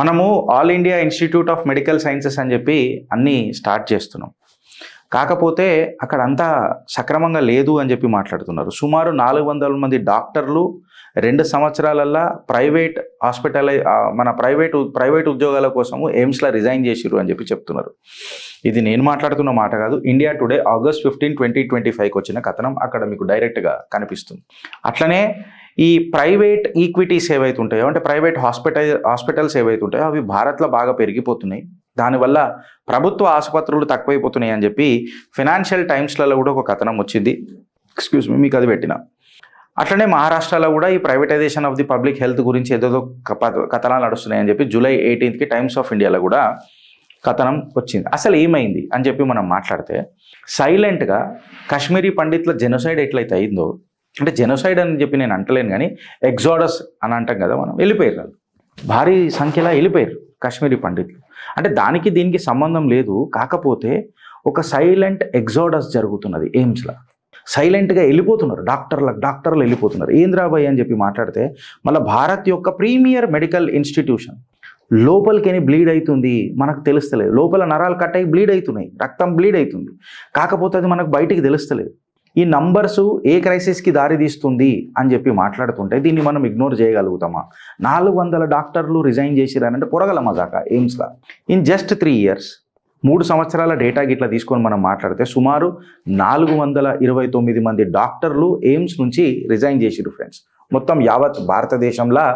మనము All India Institute of Medical Sciences అని చెప్పి అన్నీ స్టార్ట్ చేస్తున్నాం. కాకపోతే అక్కడ అంతా సక్రమంగా లేదు అని చెప్పి మాట్లాడుతున్నారు. సుమారు నాలుగు వందల మంది డాక్టర్లు రెండు సంవత్సరాలల్లా ప్రైవేట్ హాస్పిటల్ మన ప్రైవేట్ ప్రైవేట్ ఉద్యోగాల కోసము ఎయిమ్స్లో రిజైన్ చేసిరు అని చెప్పి చెప్తున్నారు. ఇది నేను మాట్లాడుతున్న మాట కాదు. India Today August fifteen twenty twenty ఫైవ్కి వచ్చిన కథనం అక్కడ మీకు డైరెక్ట్గా కనిపిస్తుంది. అట్లనే ఈ ప్రైవేట్ ఈక్విటీస్ ఏవైతే ఉంటాయో అంటే ప్రైవేట్ హాస్పిటల్ హాస్పిటల్స్ ఏవైతే ఉంటాయో అవి భారత్లో బాగా పెరిగిపోతున్నాయి. దానివల్ల ప్రభుత్వ ఆసుపత్రులు తక్కువైపోతున్నాయి అని చెప్పి ఫినాన్షియల్ టైమ్స్లలో కూడా ఒక కథనం వచ్చింది. ఎక్స్క్యూజ్ మీ మీకు అది పెట్టిన. అట్లనే మహారాష్ట్రలో కూడా ఈ privatisation of the public health గురించి ఏదేదో కథనాలు నడుస్తున్నాయని చెప్పి జూలై ఎయిటీన్త్కి టైమ్స్ ఆఫ్ ఇండియాలో కూడా కథనం వచ్చింది. అసలు ఏమైంది అని చెప్పి మనం మాట్లాడితే సైలెంట్గా కాశ్మీరీ పండిట్ల జెనోసైడ్ ఎట్లయితే అయిందో అంటే జెనోసైడ్ అని చెప్పి నేను అంటలేను కానీ ఎగ్జాడస్ అని అంటాం కదా మనం వెళ్ళిపోయారు వాళ్ళు. భారీ సంఖ్యలో వెళ్ళిపోయారు కాశ్మీరీ పండితులు. అంటే దానికి దీనికి సంబంధం లేదు కాకపోతే ఒక సైలెంట్ ఎగ్జాడస్ జరుగుతున్నది ఎయిమ్స్లో. సైలెంట్గా వెళ్ళిపోతున్నారు డాక్టర్లకు డాక్టర్లు వెళ్ళిపోతున్నారు. ఏంద్రాబాయ్ అని చెప్పి మాట్లాడితే మళ్ళీ భారత్ యొక్క ప్రీమియర్ మెడికల్ ఇన్స్టిట్యూషన్ లోపలికి బ్లీడ్ అవుతుంది మనకు తెలుస్తలేదు. లోపల నరాలు కట్ అయ్యి బ్లీడ్ అవుతున్నాయి రక్తం బ్లీడ్ అవుతుంది. కాకపోతే అది మనకు బయటికి తెలుస్తలేదు. ఈ నంబర్స్ ఏ క్రైసిస్కి దారి తీస్తుంది అని చెప్పి మాట్లాడుతుంటే దీన్ని మనం ఇగ్నోర్ చేయగలుగుతామా? నాలుగు వందల డాక్టర్లు రిజైన్ చేసిరానంటే పొరగల మజాక ఎయిమ్స్లో ఇన్ జస్ట్ త్రీ ఇయర్స్ మూడు సంవత్సరాల డేటా గిట్లా తీసుకొని మనం మాట్లాడితే సుమారు నాలుగు వందల ఇరవై తొమ్మిది మంది డాక్టర్లు ఎయిమ్స్ నుంచి రిజైన్ చేసిరు ఫ్రెండ్స్ మొత్తం యావత్ భారతదేశంలో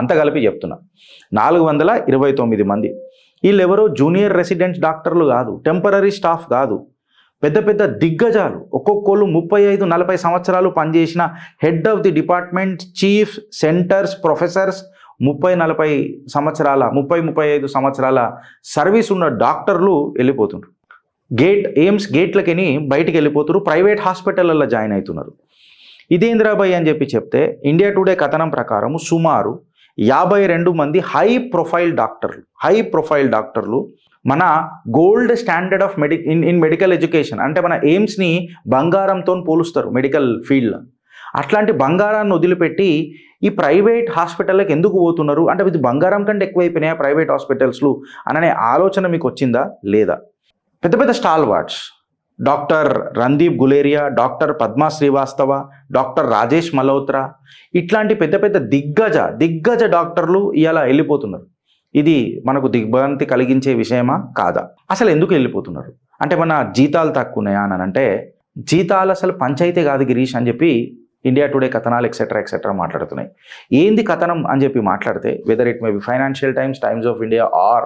అంత కలిపి చెప్తున్నా. నాలుగు వందల ఇరవై తొమ్మిది మంది. వీళ్ళెవరో జూనియర్ రెసిడెంట్ డాక్టర్లు కాదు టెంపరీ స్టాఫ్ కాదు. పెద్ద పెద్ద దిగ్గజాలు. ఒక్కొక్కళ్ళు ముప్పై ఐదు నలభై సంవత్సరాలు పనిచేసిన head of the department chief centres professors ముప్పై నలభై సంవత్సరాల ముప్పై ముప్పై ఐదు సంవత్సరాల సర్వీస్ ఉన్న డాక్టర్లు వెళ్ళిపోతున్నారు గేట్ ఎయిమ్స్ గేట్లకని బయటికి వెళ్ళిపోతున్నారు ప్రైవేట్ హాస్పిటల్లో జాయిన్ అవుతున్నారు ఇదేంద్రాబాయ్ అని చెప్పి చెప్తే ఇండియా టుడే కథనం ప్రకారం సుమారు యాభై రెండు మంది హై ప్రొఫైల్ డాక్టర్లు హై ప్రొఫైల్ డాక్టర్లు మన gold standard of medi in in medical education. అంటే మన ఎయిమ్స్ని బంగారంతో పోలుస్తారు మెడికల్ ఫీల్డ్లో. అట్లాంటి బంగారాన్ని వదిలిపెట్టి ఈ ప్రైవేట్ హాస్పిటల్కి ఎందుకు పోతున్నారు? అంటే ఇది బంగారం కంటే ఎక్కువైపోయినాయా ప్రైవేట్ హాస్పిటల్స్లు? అననే ఆలోచన మీకు వచ్చిందా? లేదా? పెద్ద పెద్ద stalwarts doctor Randeep Guleria doctor Padma Srivastava doctor Rajesh Malhotra. ఇట్లాంటి పెద్ద పెద్ద దిగ్గజ దిగ్గజ డాక్టర్లు ఇలా వెళ్ళిపోతున్నారు. ఇది మనకు దిగ్భ్రాంతి కలిగించే విషయమా? కాదా. అసలు ఎందుకు వెళ్ళిపోతున్నారు? అంటే మన జీతాలు తక్కువ ఉన్నాయా అని అంటే జీతాలు అసలు పంచాయితీ కాదు గిరీష్ అని చెప్పి ఇండియా టుడే కథనాలు ఎక్సెట్రా ఎక్సెట్రా మాట్లాడుతున్నాయి. ఏంది కథనం అని చెప్పి మాట్లాడితే whether it may be Financial Times Times of India or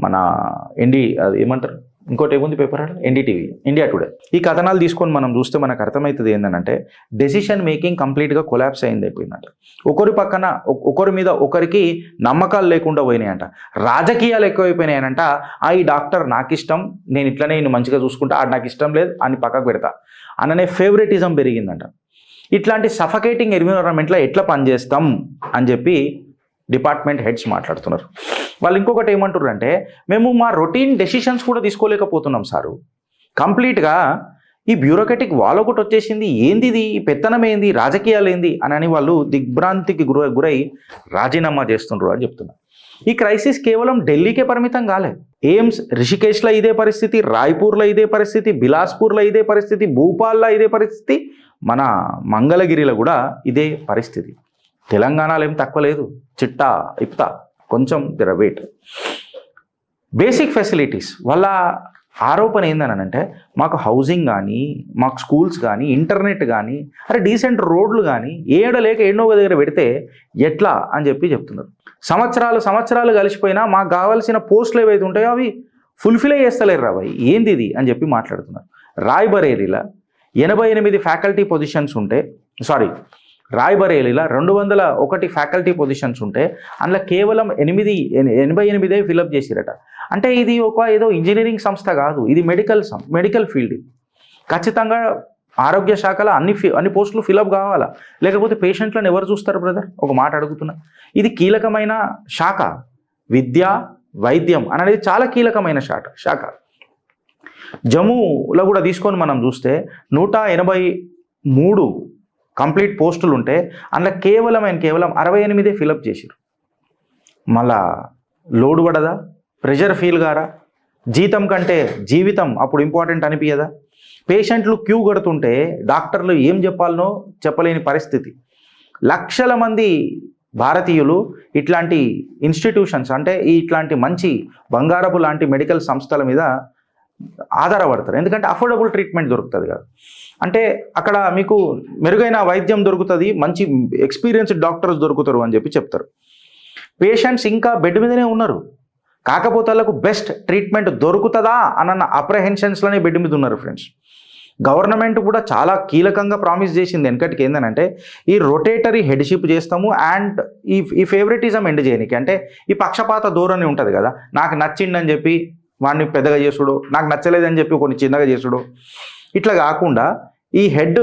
మన ఇండి అది ఏమంటారు? ఇంకోటి ఏముంది పేపర్ ఎన్డీటీవీ ఇండియా టుడే ఈ కథనాలు తీసుకొని మనం చూస్తే మనకు అర్థమవుతుంది ఏంటంటే డెసిషన్ మేకింగ్ కంప్లీట్గా కొలాప్స్ అయింది అయిపోయిందంట. ఒకరి పక్కన ఒకరి మీద ఒకరికి నమ్మకాలు లేకుండా పోయినాయంట. రాజకీయాలు ఎక్కువైపోయినాయనంట ఆ ఈ డాక్టర్ నాకు ఇష్టం నేను ఇట్లనే నేను మంచిగా చూసుకుంటా ఆడు నాకు ఇష్టం లేదు అని పక్కకు పెడతా. అననే ఫేవరెటిజం పెరిగిందంట. ఇట్లాంటి సఫకేటింగ్ ఎన్విరాన్మెంట్లో ఎట్లా పనిచేస్తాం అని చెప్పి డిపార్ట్మెంట్ హెడ్స్ మాట్లాడుతున్నారు. వాళ్ళు ఇంకొకటి ఏమంటారు అంటే మేము మా రొటీన్ డెసిషన్స్ కూడా తీసుకోలేకపోతున్నాం సారు. కంప్లీట్గా ఈ బ్యూరోక్రటిక్ వాల్ ఒకటి వచ్చేసింది. ఏంది ఇది? ఈ పెత్తనం ఏంది? రాజకీయాలు ఏంది? అని అని వాళ్ళు దిగ్భ్రాంతికి గుర గురై రాజీనామా చేస్తుండ్రు అని చెప్తున్నారు ఈ క్రైసిస్ కేవలం ఢిల్లీకే పరిమితం కాలేదు ఎయిమ్స్ రిషికేష్లో ఇదే పరిస్థితి రాయ్పూర్లో ఇదే పరిస్థితి బిలాస్పూర్లో ఇదే పరిస్థితి భూపాల్లో ఇదే పరిస్థితి మన మంగళగిరిలో కూడా ఇదే పరిస్థితి. తెలంగాణలో ఏం తక్కువ లేదు. చిట్టా ఇప్తా కొంచెం దిర వెయిట్ బేసిక్ ఫెసిలిటీస్ వాళ్ళ ఆరోపణ ఏందనంటే మాకు హౌసింగ్ కానీ మాకు స్కూల్స్ కానీ ఇంటర్నెట్ కానీ అరే డీసెంట్ రోడ్లు కానీ ఏడ లేక ఎన్నో దగ్గర పెడితే ఎట్లా అని చెప్పి చెప్తున్నారు. సంవత్సరాలు సంవత్సరాలు కలిసిపోయినా మాకు కావాల్సిన పోస్టులు ఏవైతే ఉంటాయో అవి ఫుల్ఫిల్ చేస్తలేరు రాబాయ్ ఏంది ఇది అని చెప్పి మాట్లాడుతున్నారు. రాయ్బరేలీలో ఎనభై ఎనిమిది ఫ్యాకల్టీ పొజిషన్స్ ఉంటే సారీ రాయ్బరేలీలో రెండు వందల ఒకటి ఫ్యాకల్టీ పొజిషన్స్ ఉంటే అందులో కేవలం ఎనిమిది ఎనభై ఎనిమిదే ఫిలప్ చేసిరట. అంటే ఇది ఒక ఏదో ఇంజనీరింగ్ సంస్థ కాదు ఇది మెడికల్ మెడికల్ ఫీల్డ్ ఖచ్చితంగా ఆరోగ్య శాఖలో అన్ని ఫి అన్ని పోస్టులు ఫిలప్ కావాలా? లేకపోతే పేషెంట్లను ఎవరు చూస్తారు బ్రదర్ ఒక మాట అడుగుతున్నా. ఇది కీలకమైన శాఖ. విద్య వైద్యం అనేది చాలా కీలకమైన శాఖ శాఖ. జమ్మూలో కూడా తీసుకొని మనం చూస్తే నూట ఎనభై మూడు కంప్లీట్ పోస్టులు ఉంటే అందులో కేవలం ఆయన కేవలం అరవై ఎనిమిదే ఫిలప్ చేసిరు మళ్ళా లోడ్ పడదా? ప్రెషర్ ఫీల్ గారా జీతం కంటే జీవితం అప్పుడు ఇంపార్టెంట్ అనిపించదా పేషెంట్లు క్యూ కడుతుంటే డాక్టర్లు ఏం చెప్పాలనో చెప్పలేని పరిస్థితి. లక్షల మంది భారతీయులు ఇట్లాంటి ఇన్స్టిట్యూషన్స్ అంటే ఇట్లాంటి మంచి బంగారపు లాంటి మెడికల్ సంస్థల మీద ఆధారపడతారు. ఎందుకంటే అఫోర్డబుల్ ట్రీట్మెంట్ దొరుకుతుంది కదా. అంటే అక్కడ మీకు మెరుగైన వైద్యం దొరుకుతుంది మంచి ఎక్స్పీరియన్స్డ్ డాక్టర్స్ దొరుకుతారు అని చెప్పి చెప్తారు. పేషెంట్స్ ఇంకా బెడ్ మీదనే ఉన్నారు. కాకపోతే వాళ్ళకు బెస్ట్ ట్రీట్మెంట్ దొరుకుతుందా అన్న అప్రహెన్షన్స్లోనే బెడ్ మీద ఉన్నారు ఫ్రెండ్స్ గవర్నమెంట్ కూడా చాలా కీలకంగా ప్రామిస్ చేసింది వెనకటికి ఏంటంటే ఈ రొటేటరీ హెడ్షిప్ చేస్తాము అండ్ ఈ ఈ ఫేవరెటిజం ఎండ్ చేయనికి. అంటే ఈ పక్షపాత ధోరణి ఉంటుంది కదా నాకు నచ్చిండని చెప్పి వాడిని పెద్దగా చేసుడు నాకు నచ్చలేదని చెప్పి కొన్ని చిన్నగా చేసుడు. ఇట్లా కాకుండా ఈ హెడ్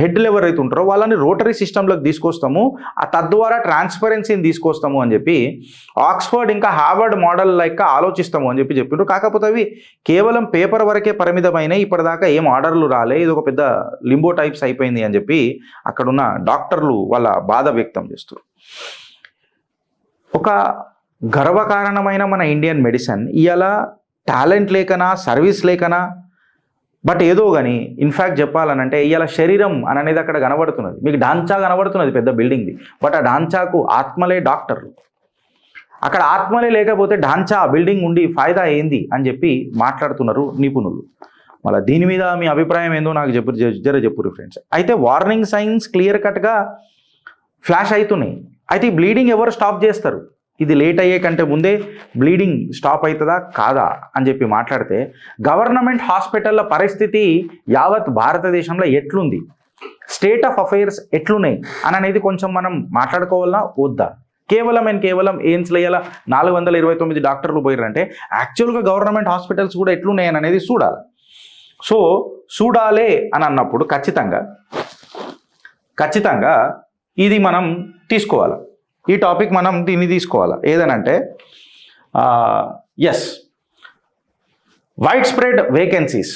హెడ్లు ఎవరైతే ఉంటారో వాళ్ళని రోటరీ సిస్టంలోకి తీసుకొస్తాము. ఆ తద్వారా ట్రాన్స్పరెన్సీని తీసుకొస్తాము అని చెప్పి ఆక్స్ఫర్డ్ ఇంకా హార్వర్డ్ మోడల్ లైక్ ఆలోచిస్తాము అని చెప్పి చెప్పిండ్రు. కాకపోతే అవి కేవలం పేపర్ వరకే పరిమితమైన ఇప్పటిదాకా ఏం ఆర్డర్లు రాలే. ఇది ఒక పెద్ద లింబో టైప్స్ అయిపోయింది అని చెప్పి అక్కడున్న డాక్టర్లు వాళ్ళ బాధ వ్యక్తం చేస్తారు ఒక గర్వకారణమైన మన ఇండియన్ మెడిసిన్ ఇవాళ టాలెంట్ లేకనా సర్వీస్ లేకనా బట్ ఏదో కానీ ఇన్ఫ్యాక్ట్ చెప్పాలనంటే ఇవాళ శరీరం అని అనేది అక్కడ కనబడుతున్నది. మీకు డాన్చా కనబడుతున్నది పెద్ద బిల్డింగ్ది. బట్ ఆ డాన్చాకు ఆత్మలే డాక్టర్లు. అక్కడ ఆత్మలే లేకపోతే డాన్చా బిల్డింగ్ ఉండి ఫాయిదా ఏంది అని చెప్పి మాట్లాడుతున్నారు నిపుణులు. మళ్ళీ దీని మీద మీ అభిప్రాయం ఏందో నాకు చెప్పు జర చెప్పురు ఫ్రెండ్స్. అయితే వార్నింగ్ సైన్స్ క్లియర్ కట్గా ఫ్లాష్ అవుతున్నాయి అయితే ఈ బ్లీడింగ్ ఎవరు స్టాప్ చేస్తారు? ఇది లేట్ అయ్యే కంటే ముందే బ్లీడింగ్ స్టాప్ అవుతుందా కాదా? అని చెప్పి మాట్లాడితే గవర్నమెంట్ హాస్పిటల్ల పరిస్థితి యావత్ భారతదేశంలో ఎట్లుంది? స్టేట్ ఆఫ్ అఫైర్స్ ఎట్లున్నాయి? అని అనేది కొంచెం మనం మాట్లాడుకోవాలన్నా వద్దా? కేవలం అండ్ కేవలం ఎయిమ్స్లో ఇలా నాలుగు వందల ఇరవై తొమ్మిది డాక్టర్లు పోయారంటే యాక్చువల్గా గవర్నమెంట్ హాస్పిటల్స్ కూడా ఎట్లున్నాయి అనేది చూడాలి. సో చూడాలే అని అన్నప్పుడు ఖచ్చితంగా ఖచ్చితంగా ఇది మనం తీసుకోవాలి? ఈ టాపిక్ మనం దీన్ని తీసుకోవాలి? ఏదనంటే yes wide spread vacancies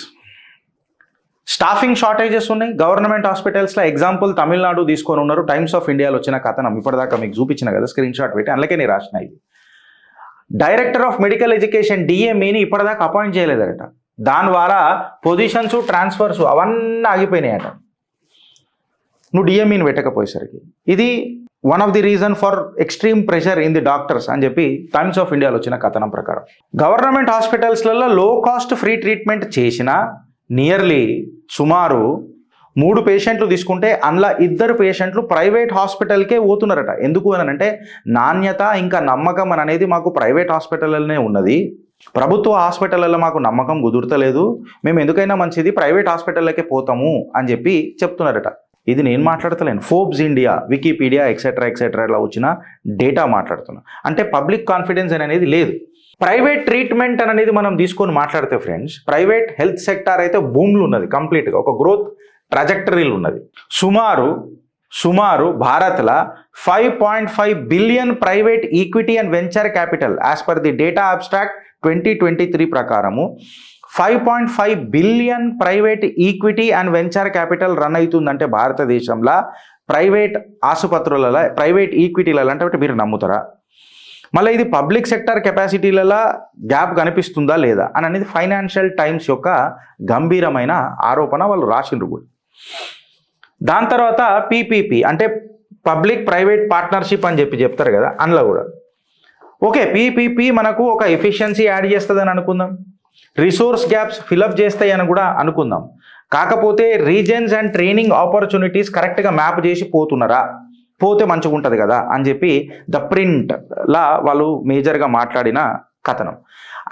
staffing shortages ఉన్నాయి. గవర్నమెంట్ హాస్పిటల్స్లో ఎగ్జాంపుల్ తమిళనాడు తీసుకొని ఉన్నారు. టైమ్స్ ఆఫ్ ఇండియాలో వచ్చిన కథనం ఇప్పటిదాకా మీకు చూపించిన కదా స్క్రీన్ షాట్ పెట్టి. అందుకే నేను రాసిన ఇది. డైరెక్టర్ ఆఫ్ మెడికల్ ఎడ్యుకేషన్ డిఎంఈని ఇప్పటిదాకా అపాయింట్ చేయలేదట. దాని ద్వారా పొజిషన్స్ ట్రాన్స్ఫర్స్ అవన్నీ ఆగిపోయినాయట. నువ్వు డిఎంఈని పెట్టకపోయేసరికి. ఇది one of the reason for extreme pressure in the doctors అని చెప్పి టైమ్స్ ఆఫ్ ఇండియాలో వచ్చిన కథనం ప్రకారం. గవర్నమెంట్ హాస్పిటల్స్లలో లో కాస్ట్ ఫ్రీ ట్రీట్మెంట్ చేసిన నియర్లీ సుమారు మూడు పేషెంట్లు తీసుకుంటే అందులో ఇద్దరు పేషెంట్లు ప్రైవేట్ హాస్పిటల్కే పోతున్నారట ఎందుకు అని అంటే నాణ్యత ఇంకా నమ్మకం అని అనేది మాకు ప్రైవేట్ హాస్పిటల్లోనే ఉన్నది. ప్రభుత్వ హాస్పిటల్లో మాకు నమ్మకం కుదురుతలేదు. మేము ఎందుకైనా మంచిది ప్రైవేట్ హాస్పిటల్లకే పోతాము అని చెప్పి చెప్తున్నారట. ఇది నేను మాట్లాడతలేను. Forbes India Wikipedia etcetera etcetera ఇలా వచ్చిన డేటా మాట్లాడుతున్నా. అంటే పబ్లిక్ కాన్ఫిడెన్స్ అనేది లేదు. ప్రైవేట్ ట్రీట్మెంట్ అనేది మనం తీసుకొని మాట్లాడితే ఫ్రెండ్స్ ప్రైవేట్ హెల్త్ సెక్టార్ అయితే భూములు ఉన్నది కంప్లీట్గా ఒక గ్రోత్ ట్రజెక్టరీలు ఉన్నది. సుమారు సుమారు భారత్లో five point five billion private equity and venture capital as per the data abstract twenty twenty three ప్రకారము five point five billion private equity and venture capital run అవుతుందంటే భారతదేశంలో ప్రైవేట్ ఆసుపత్రులలో ప్రైవేట్ ఈక్విటీలలో అంటే మీరు నమ్ముతారా? మళ్ళీ ఇది పబ్లిక్ సెక్టర్ కెపాసిటీలలో గ్యాప్ కనిపిస్తుందా లేదా అని అనేది ఫైనాన్షియల్ టైమ్స్ యొక్క గంభీరమైన ఆరోపణ వాళ్ళు రాసిండ్రు కూడా. దాని తర్వాత పీపీపీ అంటే పబ్లిక్ ప్రైవేట్ పార్ట్నర్షిప్ అని చెప్పి చెప్తారు కదా అందులో కూడా. ఓకే పీపీపీ మనకు ఒక ఎఫిషియన్సీ యాడ్ చేస్తుందని అనుకుందాం. రిసోర్స్ గ్యాప్స్ ఫిలప్ చేస్తాయి అని కూడా అనుకుందాం. కాకపోతే రీజన్స్ అండ్ ట్రైనింగ్ ఆపర్చునిటీస్ కరెక్ట్గా మ్యాప్ చేసి పోతున్నారా? పోతే మంచిగా ఉంటుంది కదా అని చెప్పి ద ప్రింట్ లా వాళ్ళు మేజర్గా మాట్లాడిన కథనం.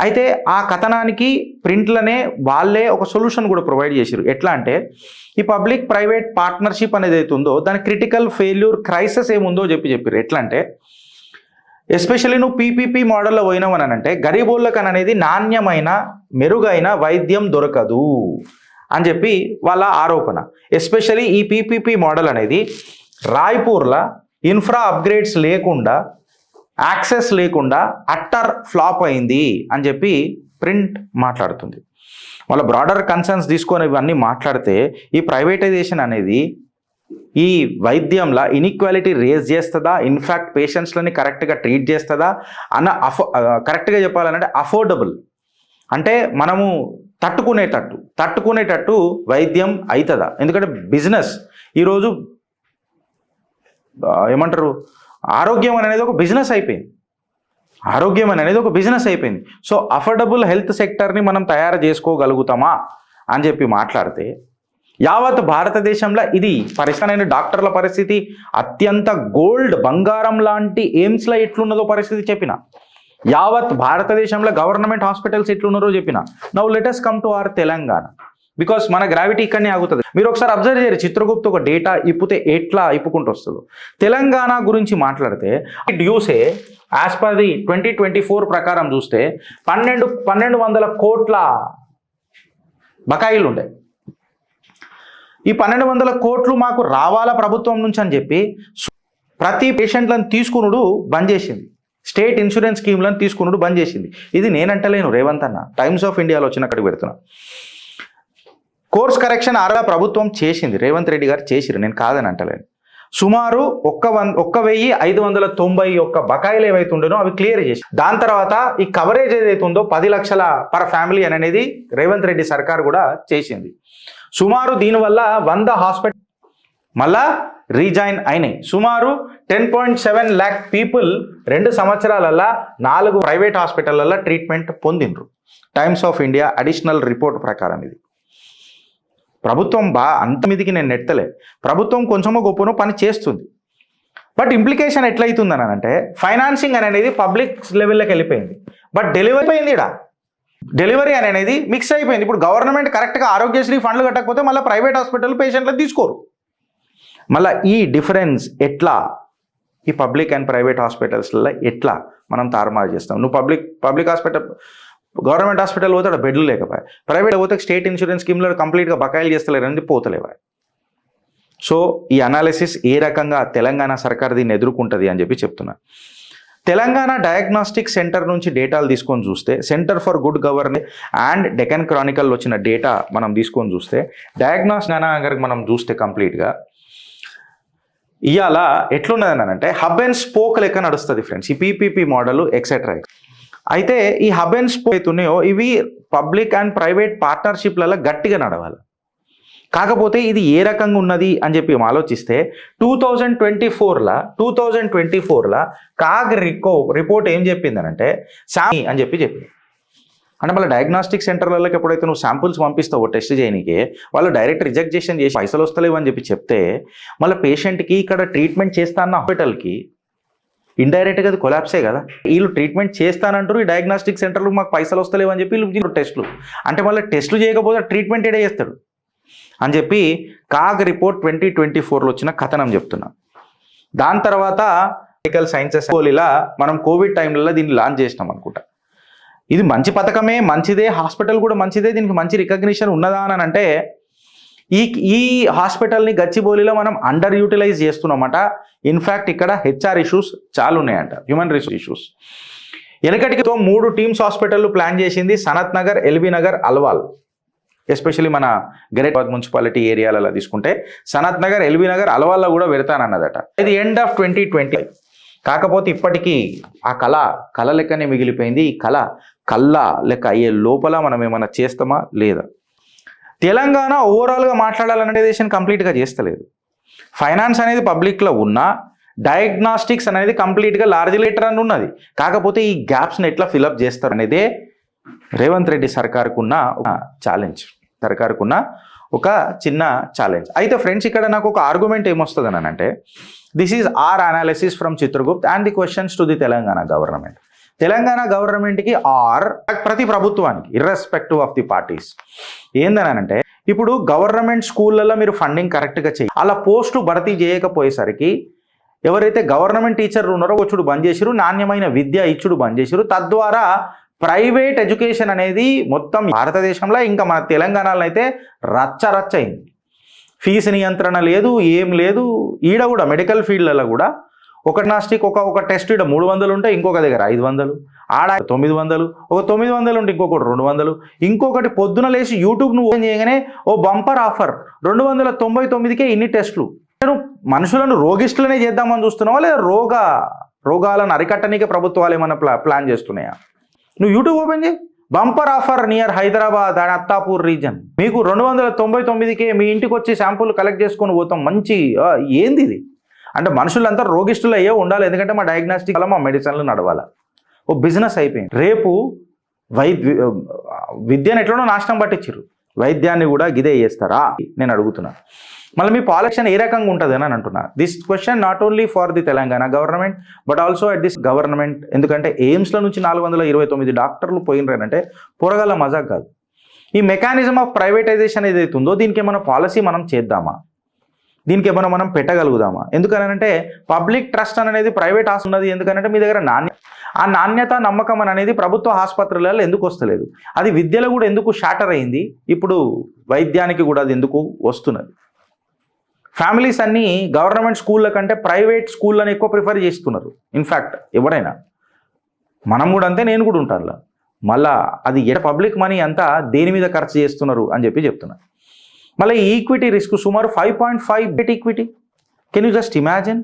అయితే ఆ కథనానికి ప్రింట్లనే వాళ్ళే ఒక సొల్యూషన్ కూడా ప్రొవైడ్ చేశారు ఎట్లా అంటే ఈ పబ్లిక్ ప్రైవేట్ పార్ట్నర్షిప్ అనేది అయితే ఉందో దాని క్రిటికల్ ఫెయిల్యూర్ క్రైసిస్ ఏముందో చెప్పి చెప్పారు ఎట్లా అంటే ఎస్పెషల్లీ నువ్వు పీపీపీ మోడల్లో పోయినావు అని అంటే గరీబోళ్ళకి అనేది నాణ్యమైన మెరుగైన వైద్యం దొరకదు అని చెప్పి వాళ్ళ ఆరోపణ. ఎస్పెషల్లీ ఈ పీపీపీ మోడల్ అనేది రాయ్పూర్లో ఇన్ఫ్రా అప్గ్రేడ్స్ లేకుండా యాక్సెస్ లేకుండా అట్టర్ ఫ్లాప్ అయింది అని చెప్పి ప్రింట్ మాట్లాడుతుంది. వాళ్ళ బ్రాడర్ కన్సర్న్స్ తీసుకొని ఇవన్నీ మాట్లాడితే ఈ ప్రైవేటైజేషన్ అనేది ఈ వైద్యంలో ఇన్ఈక్వాలిటీ రేజ్ చేస్తుందా? ఇన్ఫ్యాక్ట్ పేషెంట్స్లని కరెక్ట్గా ట్రీట్ చేస్తుందా? అన్న అఫో కరెక్ట్గా చెప్పాలంటే అఫోర్డబుల్ అంటే మనము తట్టుకునేటట్టు తట్టుకునేటట్టు వైద్యం అవుతుందా ఎందుకంటే బిజినెస్ ఈరోజు ఏమంటారు? ఆరోగ్యం అనేది ఒక బిజినెస్ అయిపోయింది. ఆరోగ్యం అనేది ఒక బిజినెస్ అయిపోయింది. సో అఫోర్డబుల్ హెల్త్ సెక్టర్ని మనం తయారు చేసుకోగలుగుతామా? అని చెప్పి మాట్లాడితే యావత్ భారతదేశంలో ఇది పరిస్థితి డాక్టర్ల పరిస్థితి అత్యంత గోల్డ్ బంగారం లాంటి ఎయిమ్స్లో ఎట్లున్నదో పరిస్థితి చెప్పిన. యావత్ భారతదేశంలో గవర్నమెంట్ హాస్పిటల్స్ ఎట్లున్నారో చెప్పిన. Now let's come to our Telangana because మన గ్రావిటీ ఇక్కడనే ఆగుతుంది. మీరు ఒకసారి అబ్జర్వ్ చేయరు చిత్రగుప్త ఒక డేటా ఇప్పితే ఎట్లా ఇప్పుకుంటూ వస్తుందో. తెలంగాణ గురించి మాట్లాడితే డ్యూసే as per the twenty twenty four ప్రకారం చూస్తే పన్నెండు పన్నెండు వందల కోట్ల బకాయిలు ఉండే ఈ పన్నెండు వందల కోట్లు మాకు రావాలా ప్రభుత్వం నుంచి అని చెప్పి ప్రతి పేషెంట్లను తీసుకునుడు బంద్ చేసింది. స్టేట్ ఇన్సూరెన్స్ స్కీమ్లను తీసుకునుడు బంద్ చేసింది. ఇది నేనంటలేను రేవంత్ అన్న. టైమ్స్ ఆఫ్ ఇండియాలో వచ్చిన అక్కడికి పెడుతున్నా. కోర్స్ కరెక్షన్ ఆరా ప్రభుత్వం చేసింది. రేవంత్ రెడ్డి గారు చేసిరు నేను కాదని అంటలేను. సుమారు ఒక్క వన్ ఒక్క వెయ్యి ఐదు వందల తొంభై ఒక్క బకాయిలు ఏవైతే ఉండేనో అవి క్లియర్ చేసి దాని తర్వాత ఈ కవరేజ్ ఏదైతే ఉందో పది లక్షల పర్ ఫ్యామిలీ అనేది రేవంత్ రెడ్డి సర్కార్ కూడా చేసింది. సుమారు దీనివల్ల వంద హాస్పిటల్ మళ్ళా రీజాయిన్ అయినాయి. సుమారు ten point seven lakh people రెండు సంవత్సరాలల్లా నాలుగు ప్రైవేట్ హాస్పిటళ్ళల్లో treatment పొందిండ్రు. Times of India additional report ప్రకారం ఇది. ప్రభుత్వం బా అంతమిదికి నేను నెట్టలే. ప్రభుత్వం కొంచెమో గొప్పనో పని చేస్తుంది. బట్ ఇంప్లికేషన్ ఎట్లయితుందని అంటే ఫైనాన్సింగ్ అనేది పబ్లిక్ లెవెల్లోకి వెళ్ళిపోయింది. బట్ డెలివరీ అయిపోయింది ఇడా డెలివరీ అనేది మిక్స్ అయిపోయింది. ఇప్పుడు గవర్నమెంట్ కరెక్ట్గా ఆరోగ్యశ్రీ ఫండ్లు కట్టకపోతే మళ్ళీ ప్రైవేట్ హాస్పిటల్ పేషెంట్లు తీసుకోరు. మళ్ళీ ఈ డిఫరెన్స్ ఎట్లా? ఈ పబ్లిక్ అండ్ ప్రైవేట్ హాస్పిటల్స్లో ఎట్లా మనం తారుమారు చేస్తాం? నువ్వు public public hospital government hospital పోతే అక్కడ బెడ్లు లేకపోయా. ప్రైవేట్ పోతే స్టేట్ ఇన్సూరెన్స్ స్కీమ్లో కంప్లీట్గా బకాయిలు చేస్తలేరు అనేది పోతలేవా? సో ఈ అనాలిసిస్ ఏ రకంగా తెలంగాణ సర్కార్ దీన్ని ఎదుర్కొంటుంది అని చెప్పి చెప్తున్నా. తెలంగాణ డయాగ్నాస్టిక్ సెంటర్ నుంచి డేటాలు తీసుకొని చూస్తే Centre for Good Governance and Deccan Chronicle వచ్చిన డేటా మనం తీసుకొని చూస్తే డయాగ్నాస్ గారికి మనం చూస్తే కంప్లీట్గా ఇవాళ ఎట్లున్నదని అంటే హబ్ అండ్ స్పోక్ లెక్క నడుస్తుంది ఫ్రెండ్స్ ఈ పీపీపీ మోడల్ ఎక్సెట్రా అయితే ఈ హబ్ అండ్ స్పోక్ అవుతున్నాయో ఇవి పబ్లిక్ అండ్ ప్రైవేట్ పార్ట్నర్షిప్లలో గట్టిగా నడవాలి. కాకపోతే ఇది ఏ రకంగా ఉన్నది అని చెప్పి ఆలోచిస్తే టూ థౌజండ్ ట్వంటీ ఫోర్లో టూ థౌజండ్ ట్వంటీ ఫోర్లో కాగ్ రికో రిపోర్ట్ ఏం చెప్పిందనంటే శామి అని చెప్పి చెప్పింది. అంటే మళ్ళీ డయాగ్నాస్టిక్ సెంటర్లకి ఎప్పుడైతే నువ్వు శాంపుల్స్ పంపిస్తావో టెస్ట్ చేయడానికి వాళ్ళు డైరెక్ట్ రిజెక్టేషన్ చేసి పైసలు వస్తలేవు అని చెప్పి చెప్తే మళ్ళీ పేషెంట్కి ఇక్కడ ట్రీట్మెంట్ చేస్తా అన్న హాస్పిటల్కి ఇండైరెక్ట్గా అది కొలాప్సే కదా. వీళ్ళు ట్రీట్మెంట్ చేస్తానంటారు ఈ డయాగ్నాస్టిక్ సెంటర్లు మాకు పైసలు వస్తలేవు అని చెప్పి వీళ్ళు టెస్టులు అంటే మళ్ళీ టెస్టులు చేయకపోతే ట్రీట్మెంట్ ఏడే చేస్తాడు? అని చెప్పి కాగ్ రిపోర్ట్ ట్వంటీ ట్వంటీ ఫోర్లో వచ్చిన కథనం చెప్తున్నా. దాని తర్వాత మెడికల్ సైన్సెస్ ఇలా మనం కోవిడ్ టైంలలో దీన్ని లాంచ్ చేసినాం అనుకుంటా. ఇది మంచి పథకమే మంచిదే హాస్పిటల్ కూడా మంచిదే దీనికి మంచి రికగ్నిషన్ ఉన్నదా అని అంటే ఈ ఈ హాస్పిటల్ని గచ్చిబౌలిలో మనం అండర్ యూటిలైజ్ చేస్తున్నామట ఇన్ఫ్యాక్ట్ ఇక్కడ హెచ్ఆర్ ఇష్యూస్ చాలా ఉన్నాయంట హ్యూమన్ రిసోర్స్ ఇష్యూస్ వెనకటికి మూడు టీమ్స్ హాస్పిటల్ ప్లాన్ చేసింది సనత్ నగర్ ఎల్బీ నగర్ అల్వాల్. ఎస్పెషల్లీ మన గరేటాబాద్ మున్సిపాలిటీ ఏరియాలలో తీసుకుంటే సనత్ నగర్ ఎల్బీ నగర్ అలవాల్లో కూడా పెడతానన్నదట. ఇది ఎండ్ ఆఫ్ ట్వంటీ ట్వంటీ కాకపోతే ఇప్పటికీ ఆ కళ కళ లెక్కనే మిగిలిపోయింది. ఈ కళ కళ్ళ లెక్క అయ్యే లోపల మనం ఏమైనా చేస్తామా? లేదా? తెలంగాణ ఓవరాల్గా మాట్లాడాలనే దేశం కంప్లీట్గా చేస్తలేదు. ఫైనాన్స్ అనేది పబ్లిక్లో ఉన్నా డయాగ్నాస్టిక్స్ అనేది కంప్లీట్గా లార్జ్ లీటర్ అని ఉన్నది. కాకపోతే ఈ గ్యాప్స్ని ఎట్లా ఫిలప్ చేస్తారు అనేదే రేవంత్ రెడ్డి సర్కార్కున్న ఒక ఛాలెంజ్ సర్కార్కున్న ఒక చిన్న ఛాలెంజ్ అయితే ఫ్రెండ్స్ ఇక్కడ నాకు ఒక ఆర్గ్యుమెంట్ ఏమొస్తుంది అని అంటే this is our analysis from Chitragupt and the questions to the Telangana government Telangana గవర్నమెంట్కి ఆర్ ప్రతి ప్రభుత్వానికి ఇర్రెస్పెక్టివ్ ఆఫ్ ది పార్టీస్ ఏందనంటే ఇప్పుడు గవర్నమెంట్ స్కూళ్ళల్లో మీరు ఫండింగ్ కరెక్ట్గా చేయి. అలా పోస్టు భర్తీ చేయకపోయేసరికి ఎవరైతే గవర్నమెంట్ టీచర్లు ఉన్నారో వచ్చుడు బంద్ చేసిరు నాణ్యమైన విద్య ఇచ్చుడు బంద్ చేసిరు తద్వారా ప్రైవేట్ ఎడ్యుకేషన్ అనేది మొత్తం భారతదేశంలో ఇంకా మన తెలంగాణలో అయితే రచ్చ రచ్చ అయింది ఫీజు నియంత్రణ లేదు ఏం లేదు. ఈడ కూడా మెడికల్ ఫీల్డ్లలో కూడా ఒక నాస్టిక్ ఒక ఒక టెస్ట్ ఈడ మూడు వందలు ఉంటే ఇంకొక దగ్గర ఐదు వందలు ఆడ తొమ్మిది వందలు ఒక తొమ్మిది వందలు ఉంటే ఇంకొకటి రెండు వందలు ఇంకొకటి పొద్దున లేచి యూట్యూబ్ నువ్వు ఓపెన్ చేయగానే ఓ బంపర్ ఆఫర్ రెండు వందల తొంభై తొమ్మిదికే ఇన్ని టెస్టులు. నేను మనుషులను రోగిష్టులనే చేద్దామని చూస్తున్నావా లేదా రోగ రోగాలను అరికట్టనీకే ప్రభుత్వాలు ఏమైనా ప్లా ప్లాన్ చేస్తున్నాయా? నువ్వు యూట్యూబ్ ఓపెన్ చేయి. Bumper offer near Hyderabad and Attapur region మీకు రెండు వందల తొంభై తొమ్మిదికే మీ ఇంటికి వచ్చి శాంపుల్ కలెక్ట్ చేసుకొని పోతాం. మంచి ఏంది ఇది? అంటే మనుషులంతా రోగిష్టులు అయ్యే ఉండాలి. ఎందుకంటే మా డయాగ్నాస్టిక్ వల్ల మా మెడిసిన్లు నడవాలి. ఓ బిజినెస్ అయిపోయింది. రేపు వైద్య విద్యను ఎట్లనో నాశనం పట్టించారు వైద్యాన్ని కూడా గిదే చేస్తారా? నేను అడుగుతున్నాను మళ్ళీ మీ పాలక్షన్ ఏ రకంగా ఉంటుంది అని అంటున్నా. This question not only for the Telangana government but also at this government ఎందుకంటే ఎయిమ్స్లో నుంచి నాలుగు వందల ఇరవై తొమ్మిది డాక్టర్లు పోయినరంటే పొరగల మజాక్ కాదు. ఈ మెకానిజం ఆఫ్ ప్రైవేటైజేషన్ ఏదైతే ఉందో దీనికి ఏమైనా పాలసీ మనం చేద్దామా? దీనికి ఏమైనా మనం పెట్టగలుగుదామా? ఎందుకనంటే పబ్లిక్ ట్రస్ట్ అనేది ప్రైవేట్ ఆస్ ఉన్నది ఎందుకంటే మీ దగ్గర నాణ్య ఆ నాణ్యత నమ్మకం అనేది ప్రభుత్వ ఆసుపత్రులలో ఎందుకు వస్తలేదు? అది విద్యలో కూడా ఎందుకు షాటర్ అయింది? ఇప్పుడు వైద్యానికి కూడా అది ఎందుకు వస్తున్నది? ఫ్యామిలీస్ అన్నీ గవర్నమెంట్ స్కూళ్ళ కంటే ప్రైవేట్ స్కూళ్ళని ఎక్కువ ప్రిఫర్ చేస్తున్నారు. ఇన్ఫ్యాక్ట్ ఎవరైనా. మనం కూడా అంతే నేను కూడా ఉంటాను మళ్ళా అది ఎడ పబ్లిక్ మనీ అంతా దేని మీద ఖర్చు చేస్తున్నారు అని చెప్పి చెప్తున్నా. మళ్ళీ ఈక్విటీ రిస్క్ సుమారు five point five bet equity can you just imagine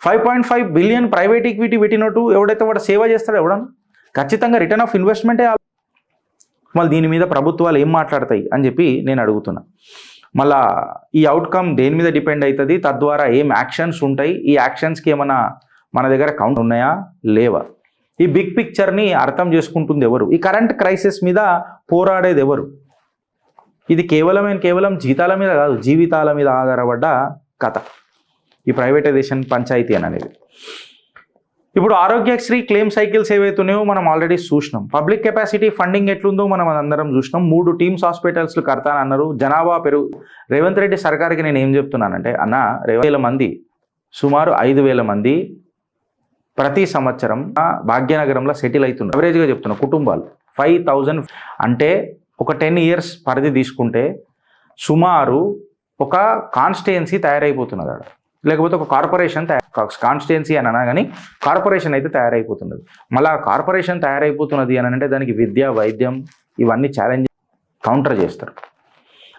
five point five billion private equity పెట్టినట్టు ఎవడైతే వాడు సేవ చేస్తాడో ఎవడను ఖచ్చితంగా రిటర్న్ ఆఫ్ ఇన్వెస్ట్మెంటే మళ్ళీ దీని మీద ప్రభుత్వాలు ఏం మాట్లాడతాయి అని చెప్పి నేను అడుగుతున్నా. మళ్ళా ఈ అవుట్కమ్ దేని మీద డిపెండ్ అవుతుంది తద్వారా ఏం యాక్షన్స్ ఉంటాయి? ఈ యాక్షన్స్కి ఏమైనా మన దగ్గర కౌంట్ ఉన్నాయా? లేవా? ఈ బిగ్ పిక్చర్ని అర్థం చేసుకుంటుంది ఎవరు? ఈ కరెంట్ క్రైసిస్ మీద పోరాడేది ఎవరు? ఇది కేవలం కేవలం జీతాల మీద కాదు జీవితాల మీద ఆధారపడ్డ కథ. ఈ ప్రైవేటైజేషన్ పంచాయతీ అని అనేది. ఇప్పుడు ఆరోగ్యశ్రీ క్లెయిమ్ సైకిల్స్ ఏవైతున్నాయో మనం ఆల్రెడీ చూసినాం. పబ్లిక్ కెపాసిటీ ఫండింగ్ ఎట్లుందో మనం అందరం చూసినాం. మూడు టీమ్స్ హాస్పిటల్స్లు కడతానన్నారు జనాభా పెరుగు. రేవంత్ రెడ్డి సర్కార్కి నేను ఏం చెప్తున్నానంటే అన్న రేవంత్ వేల మంది సుమారు ఐదు వేల మంది ప్రతి సంవత్సరం భాగ్యనగరంలో సెటిల్ అవుతున్నారు. అవరేజ్గా చెప్తున్నా కుటుంబాలు. ఫైవ్ థౌజండ్ అంటే ఒక టెన్ ఇయర్స్ పరిధి తీసుకుంటే సుమారు ఒక కాన్స్టిట్యుయన్సీ తయారైపోతున్నది అక్కడ లేకపోతే ఒక కార్పొరేషన్ తయారు కాన్స్టిట్యున్సీ అని అన్నా కానీ కార్పొరేషన్ అయితే తయారైపోతున్నది. మళ్ళీ ఆ కార్పొరేషన్ తయారైపోతున్నది అని అంటే దానికి విద్య వైద్యం ఇవన్నీ ఛాలెంజ్ కౌంటర్ చేస్తారు.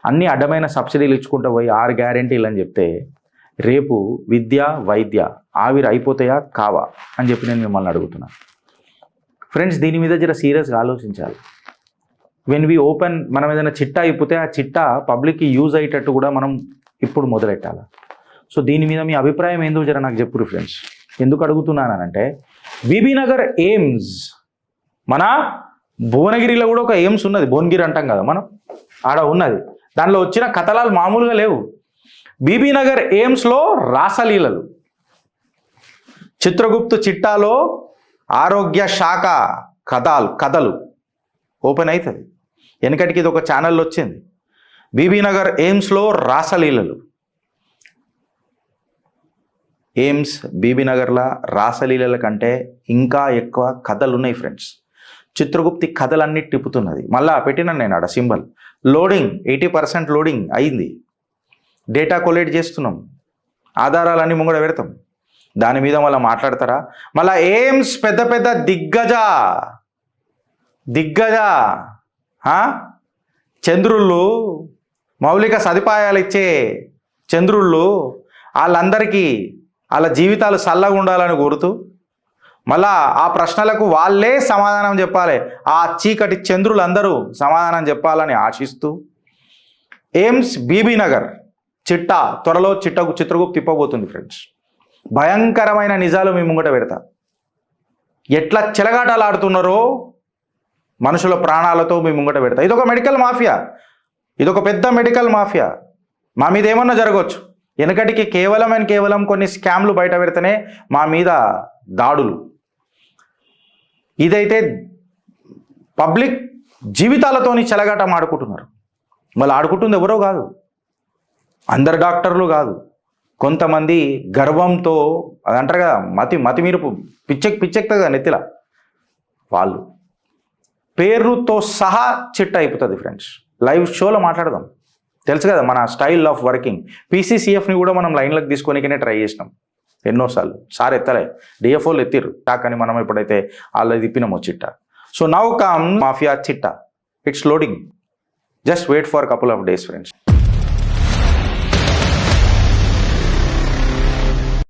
అన్ని అడ్డమైన సబ్సిడీలు ఇచ్చుకుంటూ పోయి ఆరు గ్యారెంటీలు అని చెప్తే రేపు విద్య వైద్య ఆవిరి అయిపోతాయా? కావా? అని చెప్పి నేను మిమ్మల్ని అడుగుతున్నాను ఫ్రెండ్స్ దీని మీద జర సీరియస్గా ఆలోచించాలి. వెన్ వి ఓపెన్ మనం ఏదైనా చిట్టా అయిపోతే ఆ చిట్టా పబ్లిక్కి యూజ్ అయ్యేటట్టు కూడా మనం ఇప్పుడు మొదలెట్టాలి? సో దీని మీద మీ అభిప్రాయం ఏందో జర నాకు చెప్పురు ఫ్రెండ్స్ ఎందుకు అడుగుతున్నానంటే బీబీనగర్ ఎయిమ్స్ మన భువనగిరిలో కూడా ఒక ఎయిమ్స్ ఉన్నది. భువనగిరి అంటాం కదా మనం? ఆడ ఉన్నది. దానిలో వచ్చిన కథలాలు మామూలుగా లేవు. బీబీనగర్ ఎయిమ్స్లో రాసలీలలు. చిత్రగుప్తు చిట్టాలో ఆరోగ్య శాఖ కథాలు కథలు ఓపెన్ అవుతుంది వెనకటికి ఇది ఒక ఛానల్ వచ్చింది. బీబీనగర్ ఎయిమ్స్లో రాసలీలలు. ఎయిమ్స్ బీబీ నగర్ల రాసలీలల కంటే ఇంకా ఎక్కువ కథలు ఉన్నాయి ఫ్రెండ్స్. చిత్రగుప్తి కథలన్నీ తిప్పుతున్నది మళ్ళా పెట్టిన నేను ఆడ symbol. Loading eighty percent loading అయింది. డేటా కొలేట్ చేస్తున్నాం. ఆధారాలన్నీ ముంగడ పెడతాం. దాని మీద మళ్ళీ మాట్లాడతారా? మళ్ళా ఎయిమ్స్ పెద్ద పెద్ద దిగ్గజ. దిగ్గజ. చంద్రుళ్ళు మౌలిక సదుపాయాలు ఇచ్చే చంద్రుళ్ళు వాళ్ళందరికీ వాళ్ళ జీవితాలు చల్లగా ఉండాలని కోరుతూ మళ్ళా ఆ ప్రశ్నలకు వాళ్ళే సమాధానం చెప్పాలి. ఆ చీకటి చంద్రులందరూ సమాధానం చెప్పాలని ఆశిస్తూ ఎయిమ్స్ బీబీ నగర్ చిట్టా త్వరలో చిట్టకు చిత్రగుప్తి తిప్పబోతుంది ఫ్రెండ్స్ భయంకరమైన నిజాలు మీ ముంగట పెడతా. ఎట్లా చెలగాటాలు ఆడుతున్నారో మనుషుల ప్రాణాలతో మీ ముంగట పెడతా. ఇదొక మెడికల్ మాఫియా ఇదొక పెద్ద మెడికల్ మాఫియా మా మీద ఏమన్నా జరగవచ్చు? వెనకటికి కేవలం అండ్ కేవలం కొన్ని స్కామ్లు బయట పెడితేనే మా మీద దాడులు. ఇదైతే పబ్లిక్ జీవితాలతోని చెలగాటం ఆడుకుంటున్నారు. వాళ్ళు ఆడుకుంటుంది ఎవరో కాదు. అందరు డాక్టర్లు కాదు. కొంతమంది గర్వంతో అది అంటారు కదా మతి మతి మీరు పిచ్చెక్ పిచ్చెక్తుంది కదా నెత్తిల. వాళ్ళు. పేరుతో సహా చిట్ట అయిపోతుంది ఫ్రెండ్స్. లైవ్ షోలో మాట్లాడదాం. తెలుసు కదా మన స్టైల్ ఆఫ్ వర్కింగ్. పీసీసీఎఫ్ని కూడా మనం లైన్లోకి తీసుకోనికనే ట్రై చేసినాం. ఎన్నోసార్లు. సార్ ఎత్తలే. డిఎఫ్ఓలు ఎత్తిర్రు. కానీ మనం ఎప్పుడైతే వాళ్ళు తిప్పినామో చిట్ట. సో నౌ కమ్ మాఫియా చిట్ట. It's loading just wait for couple of days friends